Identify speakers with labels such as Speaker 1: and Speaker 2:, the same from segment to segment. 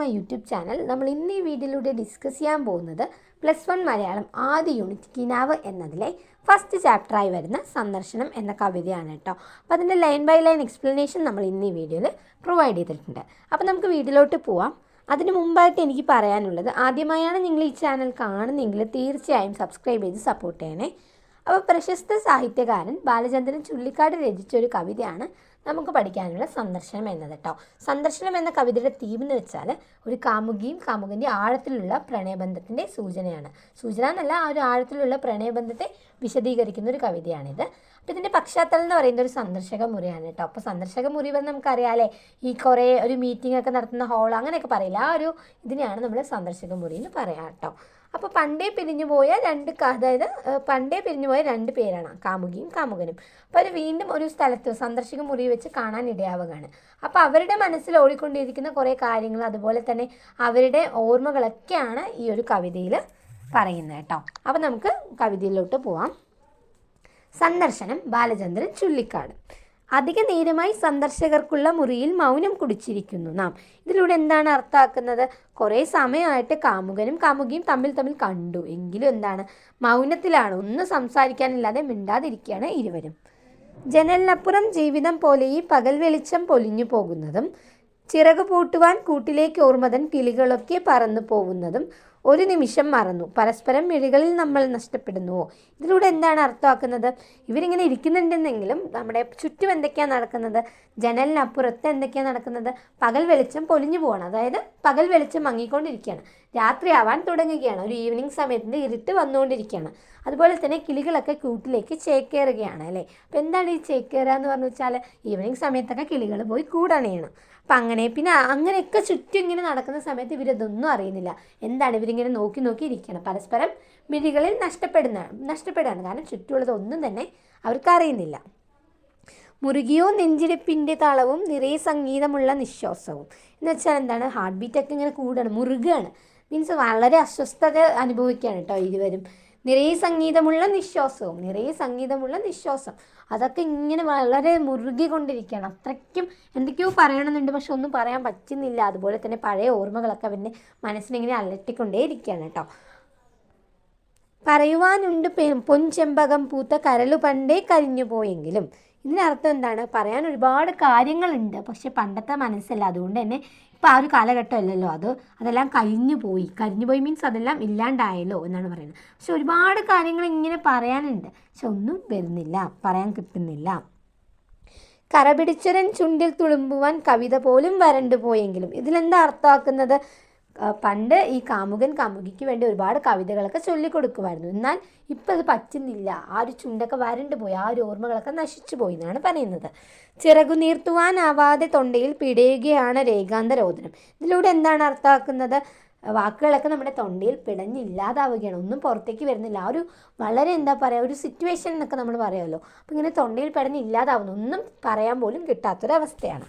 Speaker 1: My YouTube channel നമ്മൾ ഇന്ന് ഈ വീഡിയോയിലൂടെ ഡിസ്കസ് ചെയ്യാൻ പോകുന്നത് പ്ലസ് വൺ മലയാളം ആദ്യ യൂണിറ്റ് കിനാവ് എന്നതിലെ ഫസ്റ്റ് ചാപ്റ്ററായി വരുന്ന സന്ദർശനം എന്ന കവിതയാണ് കേട്ടോ. അപ്പോൾ അതിന്റെ ലൈൻ ബൈ ലൈൻ എക്സ്പ്ലനേഷൻ നമ്മൾ ഇന്ന് ഈ വീഡിയോയിൽ പ്രൊവൈഡ് ചെയ്തിട്ടുണ്ട്. അപ്പോൾ നമുക്ക് വീഡിയോയിലോട്ട് പോവാം. അതിന് മുമ്പായിട്ട് എനിക്ക് പറയാനുള്ളത് ആദ്യമായാണ് നിങ്ങൾ ഈ ചാനൽ കാണുന്നെങ്കിൽ തീർച്ചയായും സബ്സ്ക്രൈബ് ചെയ്ത് സപ്പോർട്ട് ചെയ്യണേ. അപ്പോൾ പ്രശസ്ത സാഹിത്യകാരൻ ബാലചന്ദ്രൻ ചുള്ളിക്കാട് രചിച്ച ഒരു കവിതയാണ് നമുക്ക് പഠിക്കാനുള്ള സന്ദർശനം എന്നത് കേട്ടോ സന്ദർശനം എന്ന കവിതയുടെ തീം എന്ന് വെച്ചാൽ ഒരു കാമുകിയും കാമുകന്റെ ആഴത്തിലുള്ള പ്രണയബന്ധത്തിന്റെ സൂചനയാണ്. സൂചന എന്നല്ല ആ ഒരു ആഴത്തിലുള്ള പ്രണയബന്ധത്തെ വിശദീകരിക്കുന്ന ഒരു കവിതയാണിത്. അപ്പോൾ ഇതിന്റെ പശ്ചാത്തലം എന്ന് പറയുന്നത് ഒരു സന്ദർശക മുറിയാണ് കേട്ടോ അപ്പോൾ സന്ദർശക മുറി വന്ന് നമുക്കറിയാലേ ഈ കുറേ ഒരു മീറ്റിംഗ് ഒക്കെ നടത്തുന്ന ഹോൾ അങ്ങനെയൊക്കെ പറയില്ല ആ ഒരു ഇതിനെയാണ് നമ്മൾ സന്ദർശക മുറി എന്ന് പറയാം കേട്ടോ അപ്പോൾ പണ്ടേ പിരിഞ്ഞു പോയ രണ്ട് അതായത് പണ്ടേ പിരിഞ്ഞു പോയ രണ്ട് പേരാണ് കാമുകിയും കാമുകനും. അപ്പോൾ അവർ വീണ്ടും ഒരു സ്ഥലത്ത് സന്ദർശക മുറി വെച്ച് കാണാൻ ഇടയാവുകയാണ്. അപ്പോൾ അവരുടെ മനസ്സിൽ ഓടിക്കൊണ്ടിരിക്കുന്ന കുറേ കാര്യങ്ങൾ അതുപോലെ തന്നെ അവരുടെ ഓർമ്മകളൊക്കെയാണ് ഈ ഒരു കവിതയിൽ പറയുന്നത് കേട്ടോ. അപ്പോൾ നമുക്ക് കവിതയിലോട്ട് പോവാം. സന്ദർശനം ബാലചന്ദ്രൻ ചുള്ളിക്കാട്. അധിക നേരമായി സന്ദർശകർക്കുള്ള മുറിയിൽ മൗനം കുടിച്ചിരിക്കുന്നു നാം. ഇതിലൂടെ എന്താണ് അർത്ഥമാക്കുന്നത്? കുറേ സമയമായിട്ട് കാമുകനും കാമുകിയും തമ്മിൽ തമ്മിൽ കണ്ടു. എങ്കിലും എന്താണ്? മൗനത്തിലാണ്. ഒന്നും സംസാരിക്കാനില്ലാതെ മിണ്ടാതിരിക്കുകയാണ് ഇരുവരും. ജനലിനപ്പുറം ജീവിതം പോലെ ഈ പകൽ വെളിച്ചം പൊലിഞ്ഞു പോകുന്നതും ചിറക് പൂട്ടുവാൻ കൂട്ടിലേക്ക് ഓർമ്മതൻ കിളികളൊക്കെ പറന്നു പോകുന്നതും ഒരു നിമിഷം മറന്നു. പരസ്പരം മിഴികളിൽ നമ്മൾ നഷ്ടപ്പെടുന്നുവോ? ഇതിലൂടെ എന്താണ് അർത്ഥമാക്കുന്നത്? ഇവരിങ്ങനെ ഇരിക്കുന്നുണ്ടെന്നെങ്കിലും നമ്മുടെ ചുറ്റും എന്തൊക്കെയാണ് നടക്കുന്നത്? ജനലിനപ്പുറത്ത് എന്തൊക്കെയാണ് നടക്കുന്നത്? പകൽ വെളിച്ചം പൊലിഞ്ഞു പോവാണ്. അതായത് പകൽ വെളിച്ചം മങ്ങിക്കൊണ്ടിരിക്കുകയാണ്. രാത്രിയാവാൻ തുടങ്ങുകയാണ്. ഒരു ഈവനിങ് സമയത്തിന്റെ ഇരുട്ട് വന്നുകൊണ്ടിരിക്കുകയാണ്. അതുപോലെ തന്നെ കിളികളൊക്കെ കൂട്ടിലേക്ക് ചേക്കേറുകയാണ് അല്ലേ? അപ്പോൾ എന്താണ് ഈ ചേക്കേറുക എന്ന് പറഞ്ഞു വെച്ചാൽ ഈവനിങ് സമയത്തൊക്കെ കിളികൾ പോയി കൂടണയാണ്. അപ്പം അങ്ങനെ പിന്നെ അങ്ങനെയൊക്കെ ചുറ്റും ഇങ്ങനെ നടക്കുന്ന സമയത്ത് ഇവരിതൊന്നും അറിയുന്നില്ല. എന്താണ് ഇവരിങ്ങനെ നോക്കി നോക്കി ഇരിക്കണം. പരസ്പരം മിഴികളിൽ നഷ്ടപ്പെടുന്ന നഷ്ടപ്പെടുകയാണ്. കാരണം ചുറ്റുമുള്ളതൊന്നും തന്നെ അവർക്കറിയുന്നില്ല മുറുകിയോ നെഞ്ചിടിപ്പിന്റെ താളവും നിറയെ സംഗീതമുള്ള നിശ്വാസവും. എന്ന് വെച്ചാൽ എന്താണ്? ഹാർട്ട് ബീറ്റൊക്കെ ഇങ്ങനെ കൂടുകയാണ്. മുറുകയാണ് മീൻസ് വളരെ അസ്വസ്ഥത അനുഭവിക്കുകയാണ് കേട്ടോ ഇരുവരും. നിറയെ സംഗീതമുള്ള നിശ്വാസവും നിറയെ സംഗീതമുള്ള നിശ്വാസം. അതൊക്കെ ഇങ്ങനെ വളരെ മുറുകി കൊണ്ടിരിക്കുകയാണ്. അത്രയ്ക്കും എന്തൊക്കെയോ പറയണമെന്നുണ്ട്. പക്ഷെ ഒന്നും പറയാൻ പറ്റുന്നില്ല. അതുപോലെ തന്നെ പഴയ ഓർമ്മകളൊക്കെ അവന്റെ മനസ്സിനിങ്ങനെ അലട്ടിക്കൊണ്ടേ ഇരിക്കുകയാണ് കേട്ടോ. പറയുവാനുണ്ട് പൊൻചെമ്പകം പൂത്ത കരലു പണ്ടേ കരിഞ്ഞു പോയെങ്കിലും ഇതിനർത്ഥം എന്താണ്? പറയാൻ ഒരുപാട് കാര്യങ്ങളുണ്ട്. പക്ഷെ പണ്ടത്തെ മനസ്സല്ല. അതുകൊണ്ട് തന്നെ ഇപ്പം ആ ഒരു കാലഘട്ടമല്ലല്ലോ. അത് അതെല്ലാം കഴിഞ്ഞു പോയി. കഴിഞ്ഞു പോയി മീൻസ് അതെല്ലാം ഇല്ലാണ്ടായല്ലോ എന്നാണ് പറയുന്നത്. പക്ഷെ ഒരുപാട് കാര്യങ്ങൾ ഇങ്ങനെ പറയാനുണ്ട്. പക്ഷെ ഒന്നും വരുന്നില്ല. പറയാൻ കിട്ടുന്നില്ല. കറപിടിച്ചരൻ ചുണ്ടിൽ തുളുമ്പുവാൻ കവിത പോലും വരണ്ടു പോയെങ്കിലും ഇതിലെന്താ അർത്ഥമാക്കുന്നത്? പണ്ട് ഈ കാമുകൻ കാമുകിക്ക് വേണ്ടി ഒരുപാട് കവിതകളൊക്കെ ചൊല്ലിക്കൊടുക്കുമായിരുന്നു. എന്നാൽ ഇപ്പം അത് പറ്റുന്നില്ല. ആ ഒരു ചുണ്ടൊക്കെ വരണ്ടു പോയി. ആ ഒരു ഓർമ്മകളൊക്കെ നശിച്ചു പോയി എന്നാണ് പറയുന്നത്. ചിറകു നീർത്തുവാനാവാതെ തൊണ്ടയിൽ പിടയുകയാണ് രേഖാന്തരോധനം ഇതിലൂടെ എന്താണ് അർത്ഥമാക്കുന്നത്? വാക്കുകളൊക്കെ നമ്മുടെ തൊണ്ടയിൽ പിടഞ്ഞില്ലാതാവുകയാണ് ഒന്നും പുറത്തേക്ക് വരുന്നില്ല. ആ ഒരു വളരെ എന്താ പറയുക ഒരു സിറ്റുവേഷൻ എന്നൊക്കെ നമ്മൾ പറയുമല്ലോ. അപ്പം ഇങ്ങനെ തൊണ്ടയിൽ പിടഞ്ഞില്ലാതാവുന്നു ഒന്നും പറയാൻ പോലും കിട്ടാത്തൊരവസ്ഥയാണ്.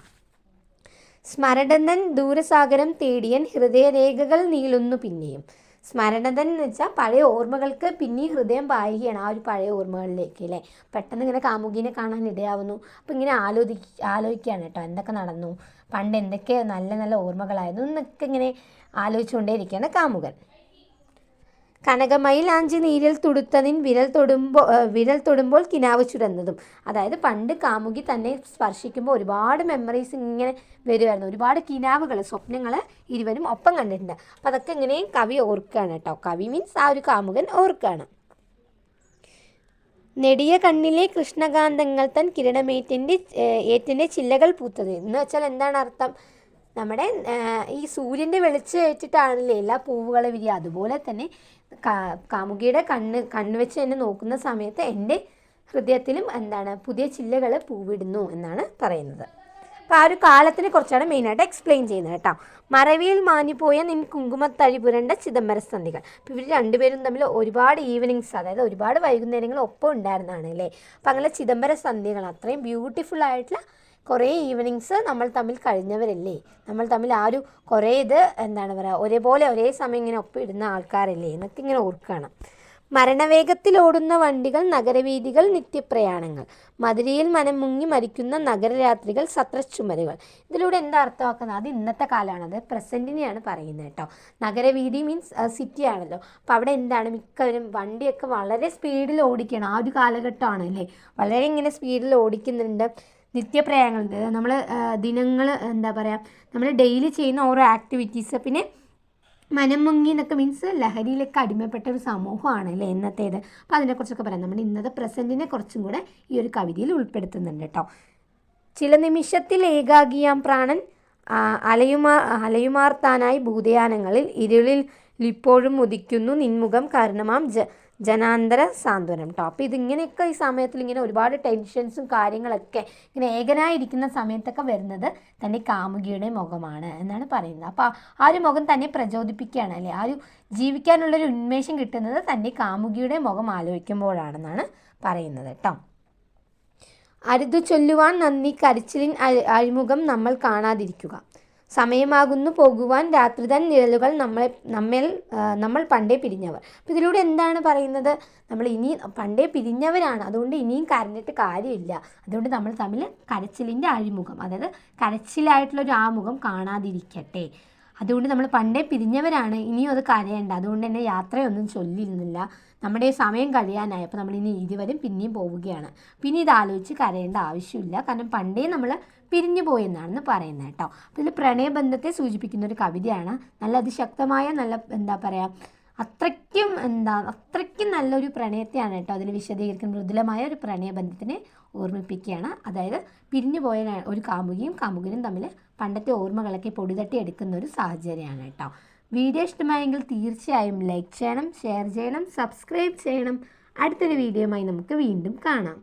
Speaker 1: സ്മരണതൻ ദൂരസാഗരം തേടിയൻ ഹൃദയരേഖകൾ നീളുന്നു പിന്നെയും. സ്മരണതൻ എന്ന് വെച്ചാൽ പഴയ ഓർമ്മകൾക്ക് പിന്നെ ഹൃദയം പായുകയാണ് ആ ഒരു പഴയ ഓർമ്മകളിലേക്ക് അല്ലേ? പെട്ടെന്ന് ഇങ്ങനെ കാമുകിനെ കാണാൻ ഇടയാവുന്നു. അപ്പം ഇങ്ങനെ ആലോചി ആലോചിക്കുകയാണ് കേട്ടോ എന്തൊക്കെ നടന്നു. പണ്ട് എന്തൊക്കെ നല്ല നല്ല ഓർമ്മകളായിരുന്നു. എന്നൊക്കെ ഇങ്ങനെ ആലോചിച്ചുകൊണ്ടേയിരിക്കുകയാണ് കാമുകൻ. കനകമയിലാഞ്ചി നീരിൽ തുടുത്തതിൻ വിരൽ തൊടുമ്പോൾ വിരൽ തൊടുമ്പോൾ കിനാവ് ചുരന്നതും. അതായത് പണ്ട് കാമുകി തന്നെ സ്പർശിക്കുമ്പോൾ ഒരുപാട് മെമ്മറീസ് ഇങ്ങനെ വരുമായിരുന്നു ഒരുപാട് കിനാവുകൾ സ്വപ്നങ്ങൾ ഇരുവരും ഒപ്പം കണ്ടിട്ടുണ്ട്. അപ്പം അതൊക്കെ ഇങ്ങനെ കവി ഓർക്കുകയാണ് കേട്ടോ. കവി മീൻസ് ആ ഒരു കാമുകൻ ഓർക്കുകയാണ്. നെടിയ കണ്ണിലെ കൃഷ്ണകാന്തങ്ങൾ തൻ കിരണമേറ്റിന്റെ ഏറ്റിന്റെ ചില്ലകൾ പൂത്തത്. എന്ന് വെച്ചാൽ എന്താണ് അർത്ഥം? നമ്മുടെ ഈ സൂര്യന്റെ വെളിച്ചം ഏറ്റിട്ടാണല്ലേ എല്ലാ പൂവുകളെ വിരിയുക അതുപോലെ തന്നെ കാമുകിയുടെ കണ്ണ് കണ്ണ് വെച്ച് എന്നെ നോക്കുന്ന സമയത്ത് എന്റെ ഹൃദയത്തിലും എന്താണ് പുതിയ ചില്ലകൾ പൂവിടുന്നു എന്നാണ് പറയുന്നത്. അപ്പോൾ ആ ഒരു കാലത്തിനെ കുറിച്ചാണ് മെയിനായിട്ട് എക്സ്പ്ലെയിൻ ചെയ്യുന്നത് കേട്ടോ. മറവിയിൽ മാഞ്ഞുപോയ നിൻ കുങ്കുമത്തഴി പുരണ്ട ചിദംബര സന്ധികൾ അപ്പോൾ ഇവർ രണ്ടുപേരും തമ്മിൽ ഒരുപാട് ഈവനിങ്സ് അതായത് ഒരുപാട് വൈകുന്നേരങ്ങൾ ഒപ്പം ഉണ്ടായിരുന്നതാണ് അല്ലേ അപ്പോൾ അങ്ങനെ ചിദംബര സന്ധികൾ അത്രയും ബ്യൂട്ടിഫുൾ ആയിട്ടുള്ള കുറേ ഈവനിങ്സ് നമ്മൾ തമ്മിൽ കഴിഞ്ഞവരല്ലേ? നമ്മൾ തമ്മിൽ ആ ഒരു കുറേ ഇത് എന്താണ് പറയുക ഒരേപോലെ ഒരേ സമയം ഇങ്ങനെ ഒപ്പിടുന്ന ആൾക്കാരല്ലേ എന്നൊക്കെ ഇങ്ങനെ ഓർക്കുകയാണ് മരണവേഗത്തിൽ ഓടുന്ന വണ്ടികൾ നഗരവീതികൾ നിത്യപ്രയാണങ്ങൾ. മധുരയിൽ മനം മുങ്ങി മരിക്കുന്ന നഗരരാത്രികൾ സത്രച്ചുമരുകൾ. ഇതിലൂടെ എന്താ അർത്ഥമാക്കുന്നത്? അത് ഇന്നത്തെ കാലമാണ്. അത് പ്രസന്റിനെയാണ് പറയുന്നത് കേട്ടോ. നഗരവീതി മീൻസ് സിറ്റി ആണല്ലോ. അപ്പോൾ അവിടെ എന്താണ് മിക്കവരും വണ്ടിയൊക്കെ വളരെ സ്പീഡിൽ ഓടിക്കണം. ആ ഒരു കാലഘട്ടമാണ് അല്ലേ? വളരെ ഇങ്ങനെ സ്പീഡിൽ ഓടിക്കുന്നുണ്ട്. നിത്യപ്രയാണങ്ങൾ നമ്മൾ ദിനങ്ങൾ എന്താ പറയുക നമ്മൾ ഡെയിലി ചെയ്യുന്ന ഓരോ ആക്ടിവിറ്റീസ് പിന്നെ മനം മുങ്ങി എന്നൊക്കെ മീൻസ് ലഹരിയിലൊക്കെ അടിമപ്പെട്ട ഒരു സമൂഹമാണ് അല്ലേ ഇന്നത്തേത്. അപ്പോൾ അതിനെക്കുറിച്ചൊക്കെ പറയാം. നമ്മൾ ഇന്നത്തെ പ്രസന്റിനെ കുറച്ചും കൂടെ ഈ ഒരു കവിതയിൽ ഉൾപ്പെടുത്തുന്നുണ്ട് കേട്ടോ ചില നിമിഷത്തിൽ ഏകാഗിയാം പ്രാണൻ അലയുമാ അലയുമാർത്താനായി ഭൂതയാനങ്ങളിൽ ഇരുളിൽ ഇപ്പോഴും ഉദിക്കുന്നു. നിൻമുഖം കാരണമാം ജ ജനാന്തര സാന്ത്വനം. കേട്ടോ അപ്പോൾ ഇതിങ്ങനെയൊക്കെ ഈ സമയത്തിൽ ഇങ്ങനെ ഒരുപാട് ടെൻഷൻസും കാര്യങ്ങളൊക്കെ ഇങ്ങനെ ഏകനായിരിക്കുന്ന സമയത്തൊക്കെ വരുന്നത് തന്റെ കാമുകിയുടെ മുഖമാണ് എന്നാണ് പറയുന്നത്. അപ്പോൾ ആ ഒരു മുഖം തന്നെ പ്രചോദിപ്പിക്കുകയാണ് അല്ലേ? ആ ഒരു ജീവിക്കാനുള്ളൊരു ഉന്മേഷം കിട്ടുന്നത് തന്റെ കാമുകിയുടെ മുഖം ആലോചിക്കുമ്പോഴാണെന്നാണ് പറയുന്നത് കേട്ടോ. അരുതു ചൊല്ലുവാൻ നന്ദി. കരച്ചിലിൻ അഴി- അഴിമുഖം നമ്മൾ കാണാതിരിക്കുക. സമയമാകുന്നു പോകുവാൻ. രാത്രിതൻ നിഴലുകൾ നമ്മളെ നമ്മിൽ നമ്മൾ പണ്ടേ പിരിഞ്ഞവർ. അപ്പോൾ ഇതിലൂടെ എന്താണ് പറയുന്നത്? നമ്മൾ ഇനി പണ്ടേ പിരിഞ്ഞവരാണ്. അതുകൊണ്ട് ഇനിയും കരഞ്ഞിട്ട് കാര്യമില്ല. അതുകൊണ്ട് നമ്മൾ തമ്മിൽ കരച്ചിലിന്റെ അഴിമുഖം അതായത് കരച്ചിലായിട്ടുള്ളൊരു ആമുഖം കാണാതിരിക്കട്ടെ. അതുകൊണ്ട് നമ്മൾ പണ്ടേ പിരിഞ്ഞവരാണ്. ഇനിയും അത് കരയേണ്ട. അതുകൊണ്ട് തന്നെ യാത്രയൊന്നും ചൊല്ലിയിരുന്നില്ല നമ്മുടെ സമയം കഴിയാനായി അപ്പോൾ നമ്മൾ ഇനി ഇരുവരും പിന്നെയും പോവുകയാണ്. പിന്നെ ഇത് ആലോചിച്ച് കരയേണ്ട ആവശ്യമില്ല. കാരണം പണ്ടേ നമ്മൾ പിരിഞ്ഞു പോയെന്നാണെന്ന് പറയുന്നത് കേട്ടോ. അപ്പോൾ ഇതിൽ പ്രണയബന്ധത്തെ സൂചിപ്പിക്കുന്ന ഒരു കവിതയാണ്. നല്ല അതിശക്തമായ നല്ല എന്താ പറയുക അത്രയ്ക്കും എന്താ അത്രയ്ക്കും നല്ലൊരു പ്രണയത്തെയാണ് കേട്ടോ അതിൽ വിശദീകരിക്കുന്ന മൃദുലമായ ഒരു പ്രണയബന്ധത്തിനെ ഓർമ്മിപ്പിക്കുകയാണ്. അതായത് പിരിഞ്ഞു പോയ ഒരു കാമുകിയും കാമുകനും തമ്മിൽ പണ്ടത്തെ ഓർമ്മകളൊക്കെ പൊടിതട്ടി എടുക്കുന്ന ഒരു സാഹചര്യമാണ് കേട്ടോ. വീഡിയോ ഇഷ്ടമായെങ്കിൽ തീർച്ചയായും ലൈക്ക് ചെയ്യണം ഷെയർ ചെയ്യണം സബ്സ്ക്രൈബ് ചെയ്യണം. അടുത്തൊരു വീഡിയോയുമായി നമുക്ക് വീണ്ടും കാണാം.